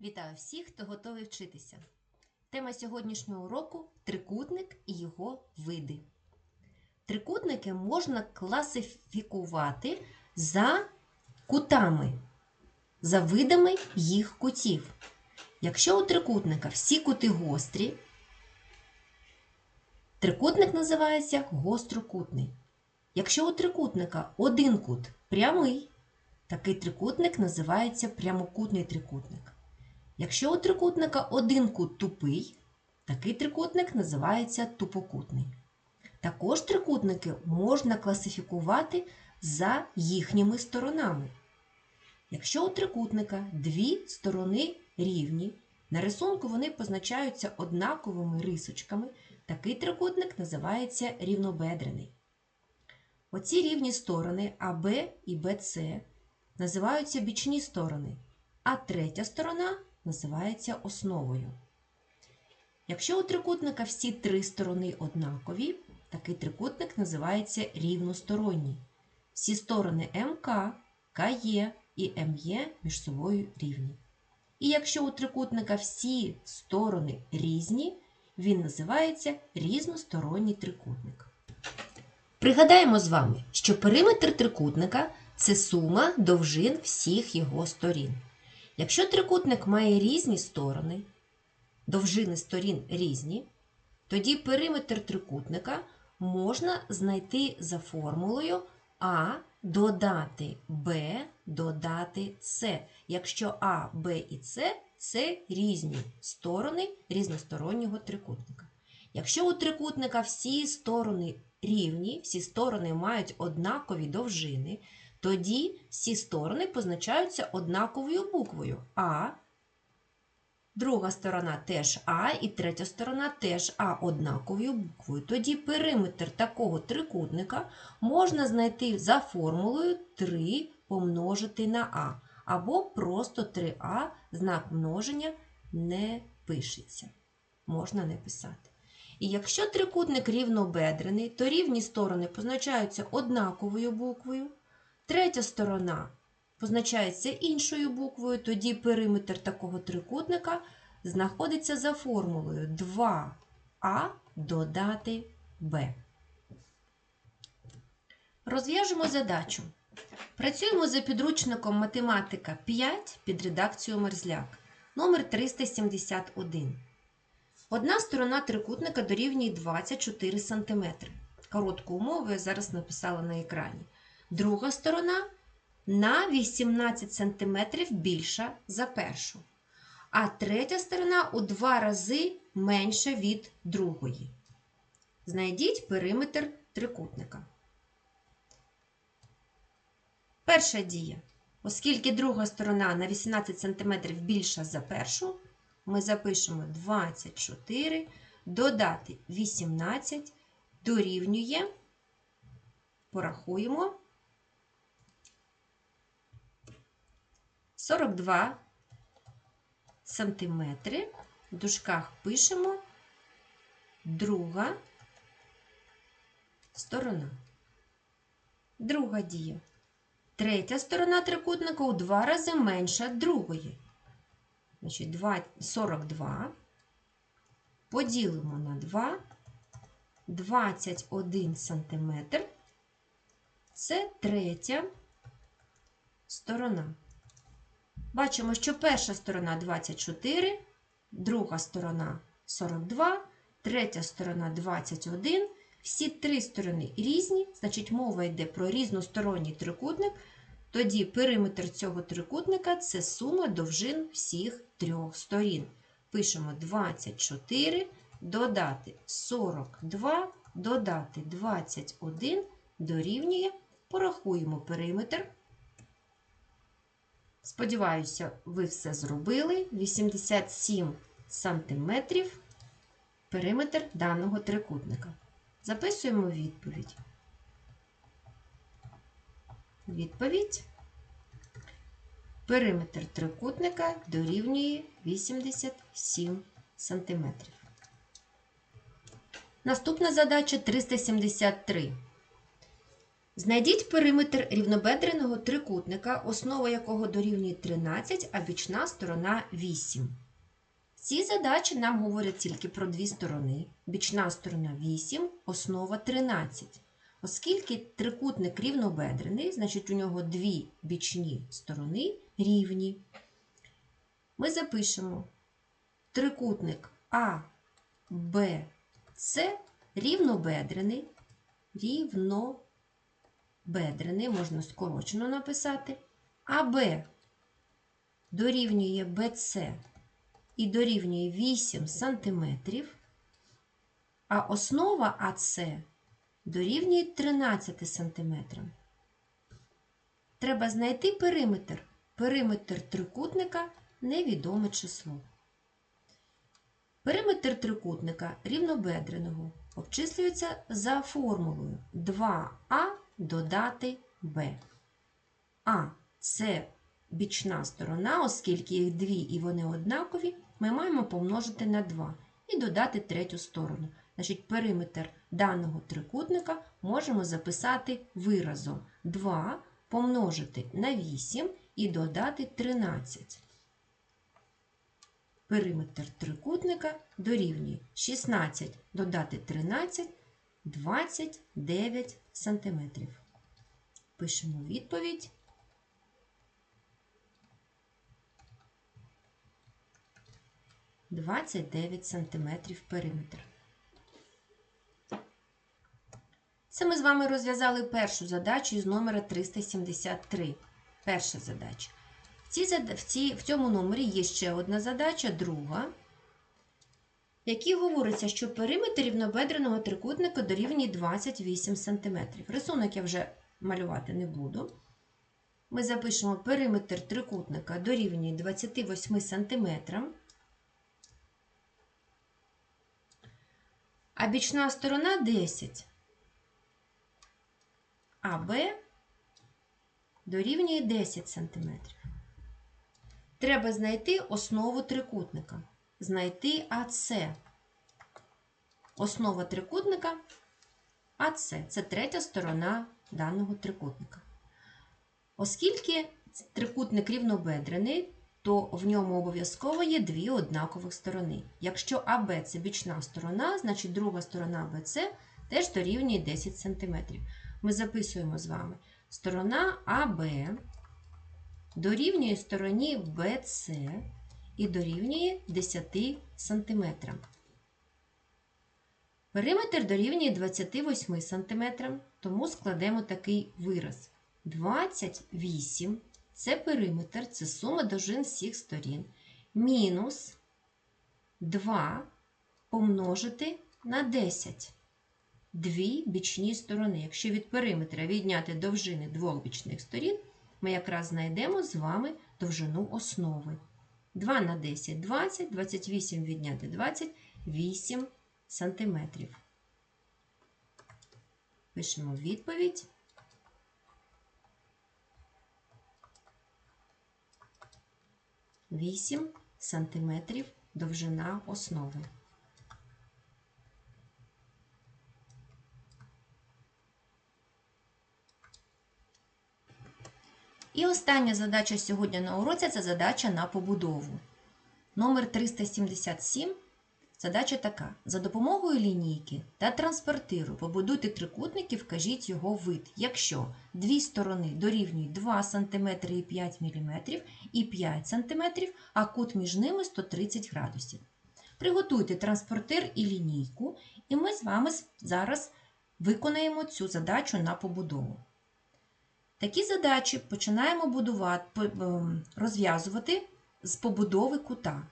Вітаю всіх, хто готовий вчитися. Тема сьогоднішнього уроку трикутник і його види. Трикутники можна класифікувати за кутами, за видами їх кутів. Якщо у трикутника всі кути гострі, трикутник називається гострокутний. Якщо у трикутника один кут прямий, такий трикутник називається прямокутний трикутник. Якщо у трикутника один кут тупий, такий трикутник називається тупокутний. Також трикутники можна класифікувати за їхніми сторонами. Якщо у трикутника дві сторони рівні, на рисунку вони позначаються однаковими рисочками, такий трикутник називається рівнобедрений. Оці рівні сторони АБ і БЦ називаються бічні сторони, а третя сторона називається основою. Якщо у трикутника всі три сторони однакові, такий трикутник називається рівносторонній. Всі сторони МК, КЕ і МЄ між собою рівні. І якщо у трикутника всі сторони різні, він називається різносторонній трикутник. Пригадаємо з вами, що периметр трикутника це сума довжин всіх його сторін. Якщо трикутник має різні сторони, довжини сторін різні, тоді периметр трикутника можна знайти за формулою А додати Б додати С, якщо А, Б і С це різні сторони різностороннього трикутника. Якщо у трикутника всі сторони рівні, всі сторони мають однакові довжини, тоді всі сторони позначаються однаковою буквою А. Друга сторона теж А, і третя сторона теж А однаковою буквою. Тоді периметр такого трикутника можна знайти за формулою 3 помножити на А. Або просто 3А знак множення не пишеться. Можна не писати. І якщо трикутник рівнобедрений, то рівні сторони позначаються однаковою буквою. Третя сторона позначається іншою буквою, тоді периметр такого трикутника знаходиться за формулою 2а додати b. Розв'яжемо задачу. Працюємо за підручником математика 5 під редакцією Мерзляк, номер 371. Одна сторона трикутника дорівнює 24 см. Коротку умову я зараз написала на екрані. Друга сторона на 18 см більша за першу. А третя сторона у два рази менша від другої. Знайдіть периметр трикутника. Перша дія. Оскільки друга сторона на 18 см більша за першу, ми запишемо 24, додати 18 дорівнює, порахуємо, 42 сантиметри. В дужках пишемо друга сторона. Друга дія. Третя сторона трикутника у два рази менша другої. Значить, 2, 42 поділимо на 2, 21 сантиметр. Це третя сторона. Бачимо, що перша сторона 24, друга сторона 42, третя сторона 21. Всі три сторони різні, значить, мова йде про різносторонній трикутник. Тоді периметр цього трикутника це сума довжин всіх трьох сторін. Пишемо 24, додати 42, додати 21 дорівнює. Порахуємо периметр. Сподіваюся, ви все зробили. 87 сантиметрів периметр даного трикутника. Записуємо відповідь. Відповідь. Периметр трикутника дорівнює 87 см. Наступна задача 373. Знайдіть периметр рівнобедреного трикутника, основа якого дорівнює 13, а бічна сторона 8. Ці задачі нам говорять тільки про дві сторони. Бічна сторона 8, основа 13. Оскільки трикутник рівнобедрений, значить у нього дві бічні сторони рівні. Ми запишемо трикутник А, Б, С рівнобедрений, рівнобедрений, можна скорочено написати, АБ дорівнює БЦ і дорівнює 8 см, а основа АС дорівнює 13 см. Треба знайти периметр. Периметр трикутника невідоме число. Периметр трикутника рівнобедреного обчислюється за формулою 2а додати b. А це бічна сторона, оскільки їх дві і вони однакові, ми маємо помножити на 2 і додати третю сторону. Значить, периметр даного трикутника можемо записати виразом 2 помножити на 8 і додати 13. Периметр трикутника дорівнює 16 додати 13 29 см. Пишемо відповідь. Двадцять дев'ять сантиметрів периметр. Це ми з вами розв'язали першу задачу із номера 373. Перша задача. В, цьому номері є ще одна задача, друга, якій говориться, що периметр рівнобедреного трикутника дорівнює 28 см. Рисунок я вже малювати не буду. Ми запишемо периметр трикутника дорівнює 28 см. А бічна сторона 10. АБ дорівнює 10 см. Треба знайти основу трикутника. Знайти АС. Основа трикутника АС. Це третя сторона даного трикутника. Оскільки трикутник рівнобедрений, то в ньому обов'язково є дві однакових сторони. Якщо АБ це бічна сторона, значить друга сторона БЦ теж дорівнює 10 см. Ми записуємо з вами сторона АБ дорівнює стороні БЦ і дорівнює 10 см. Периметр дорівнює 28 см, тому складемо такий вираз. 28 це периметр, це сума довжин всіх сторін. Мінус 2 помножити на 10. Дві бічні сторони. Якщо від периметра відняти довжини двох бічних сторін, ми якраз знайдемо з вами довжину основи. 2 на 10 20, 28 відняти 20, 8 сантиметрів. Пишемо відповідь. Вісім сантиметрів довжина основи. І остання задача сьогодні на уроці це задача на побудову. Номер 377. Задача така: за допомогою лінійки та транспортиру побудуйте трикутник і вкажіть його вид, якщо дві сторони дорівнюють 2 см і 5 мм і 5 см, а кут між ними 130 градусів. Приготуйте транспортир і лінійку, і ми з вами зараз виконаємо цю задачу на побудову. Такі задачі починаємо будувати, ем, розв'язувати з побудови кута.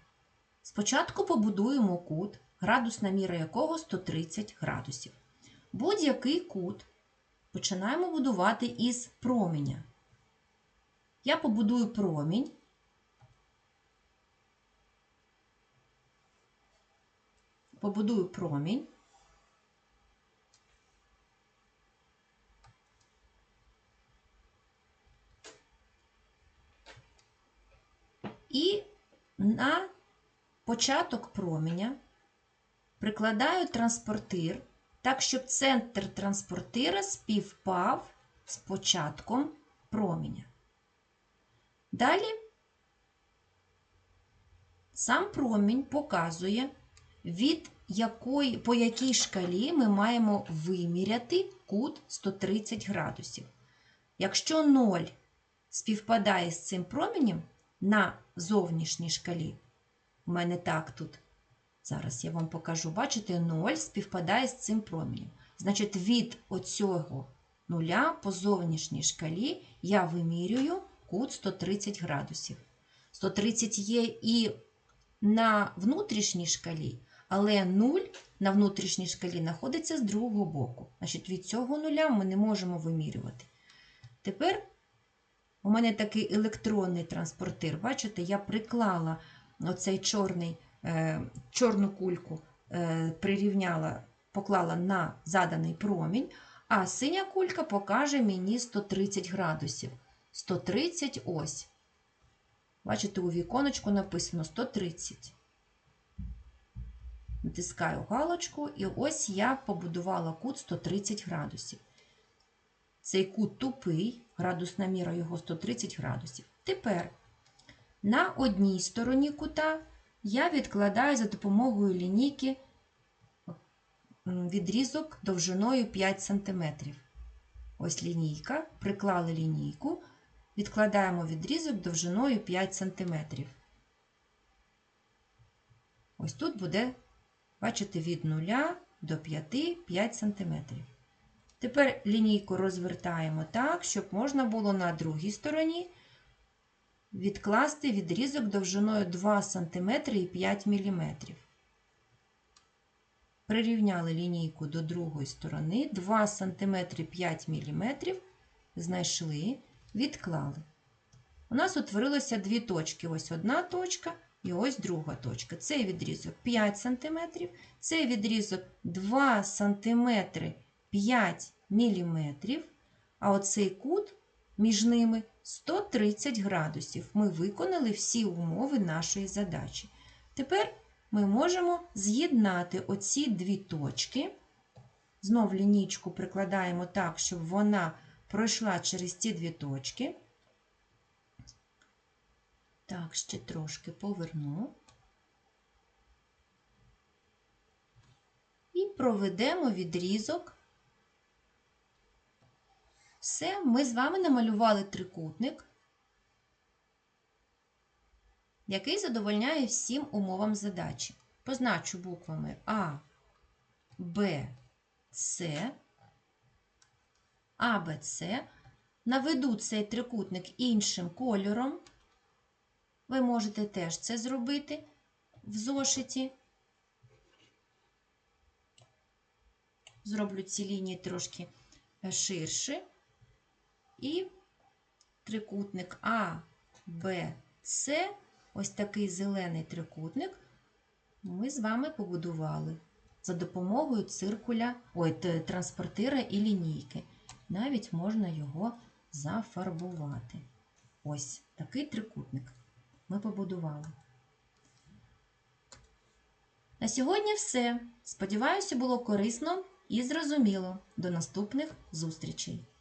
Спочатку побудуємо кут, градусна міра якого 130 градусів. Будь-який кут починаємо будувати із променя. Я побудую промінь. Побудую промінь. І на початок променя прикладаю транспортир так, щоб центр транспортира співпав з початком променя. Далі сам промінь показує, від якої, по якій шкалі ми маємо виміряти кут 130 градусів. Якщо 0 співпадає з цим променем на зовнішній шкалі, у мене так тут, зараз я вам покажу, бачите, 0 співпадає з цим променем. Значить, від оцього нуля по зовнішній шкалі я вимірюю кут 130 градусів. 130 є і на внутрішній шкалі, але 0 на внутрішній шкалі знаходиться з другого боку. Значить, від цього нуля ми не можемо вимірювати. Тепер у мене такий електронний транспортир. Бачите, я приклала оцей чорний, е, чорну кульку, е, прирівняла, поклала на заданий промінь, а синя кулька покаже мені 130 градусів. 130 ось. Бачите, у віконечку написано 130. Натискаю галочку, і ось я побудувала кут 130 градусів. Цей кут тупий, градусна міра його 130 градусів. Тепер на одній стороні кута я відкладаю за допомогою лінійки відрізок довжиною 5 см. Ось лінійка, приклали лінійку, відкладаємо відрізок довжиною 5 см. Ось тут буде, бачите, від 0 до 5 5 см. Тепер лінійку розвертаємо так, щоб можна було на другій стороні відкласти відрізок довжиною 2 см і 5 мм. Прирівняли лінійку до другої сторони, 2 см 5 мм, знайшли, відклали. У нас утворилося дві точки. Ось одна точка і ось друга точка. Цей відрізок 5 см, цей відрізок 2 см 5 мм, а оцей кут між ними 130 градусів. Ми виконали всі умови нашої задачі. Тепер ми можемо з'єднати оці дві точки. Знов лінійку прикладаємо так, щоб вона пройшла через ці дві точки. Так, ще трошки поверну. І проведемо відрізок. Все, ми з вами намалювали трикутник, який задовольняє всім умовам задачі. Позначу буквами А, Б, С, А, Б, С. Наведу цей трикутник іншим кольором. Ви можете теж це зробити в зошиті. Зроблю ці лінії трошки ширше. І трикутник А, Б, С, ось такий зелений трикутник, ми з вами побудували за допомогою циркуля, ой, транспортира і лінійки. Навіть можна його зафарбувати. Ось такий трикутник ми побудували. На сьогодні все. Сподіваюся, було корисно і зрозуміло. До наступних зустрічей!